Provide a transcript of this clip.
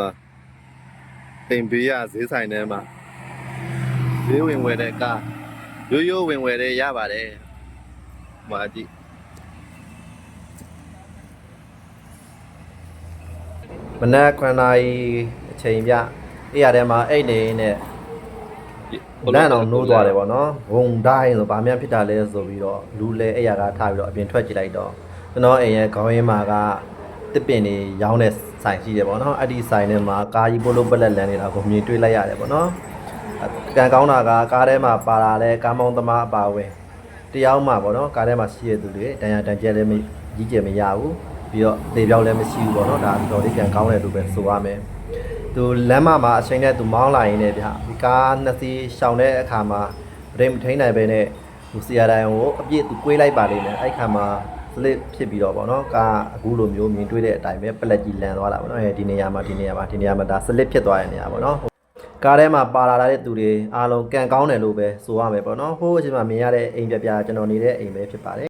မှာတိမ်ပေးရဈေးဆိုင်ထဲမှာဈေးဝင်ဝယ်တဲ့ကားရိုးရိုးဝင်ဝယ်တဲ့ရပါတယ်။ဟွာကြည့်မနက်9နာရီအချိန်ပြအဲ့ရထဲမှာအိတ်နေနဲ့လန့်အောင်နိုးသွားတယ်ပေါ့နော်။ဘုံတိုင်းဆိုဗာမြန်ဖြစ်တာလဲဆိုပြီးတော့လူလဲအဲ့ရကထားပြီးတော့အပြင်ထွက်ကြည့်လိုက်တော့ကျွန်တော်အိမ်ရဲ့ခေါင်းရင်းမှာက တစ်ပင်တွေရောင်းတဲ့ဆိုင်ရှိတယ်ပေါ့နော်။အဲ့ဒီဆိုင်ထဲမှာကားကြီးပို့လို့ပလက်လန်နေတာကိုမြင်တွေ့လိုက်ရတယ်ပေါ့နော်။ကံကောင်းတာကကားထဲမှာပါလာတဲ့ကားမောင်းသမားအပါဝင်တယောက်မှပေါ့နော်ကားထဲမှာရှိရတဲ့သူတွေတန်ရတန်ကျဲလည်းမကြီးကျယ်မရဘူးပြီးတော့လေပြောင်းလည်းမရှိဘူးပေါ့နော်ဒါတော်လေးကံကောင်းတယ်လို့ပဲဆိုရမယ်သူလမ်းမမှာအချိန်နဲ့သူမောင်းလာရင်လည်းဗျဒီကားနှစ်စီးရှောင်တဲ့အခါမှာဗရိတ်မထိန်နိုင်ပဲနဲ့သူစီယာတိုင်းကိုအပြည့်သူကွေးလိုက်ပါလိမ့်မယ်အဲ့ခါမှာ စလစ်ဖြစ်ပြီးတော့ပေါ့နော်ကားအခုလိုမျိုးမြင်တွေ့တဲ့အတိုင်းပဲပလက်ကြီးလန်သွားတာပေါ့နော်အဲဒီနေရာမှာဒီနေရာမှာဒီနေရာမှာဒါစလစ်ဖြစ်သွားတဲ့နေရာပေါ့နော်ကားထဲမှာပါလာတဲ့သူတွေအားလုံးကံကောင်းတယ်လို့ပဲဆိုရမယ်ပေါ့နော်ဟိုးအချိန်မှာမြင်ရတဲ့အိမ်ပြပြကျွန်တော်နေတဲ့အိမ်ပဲဖြစ်ပါတယ်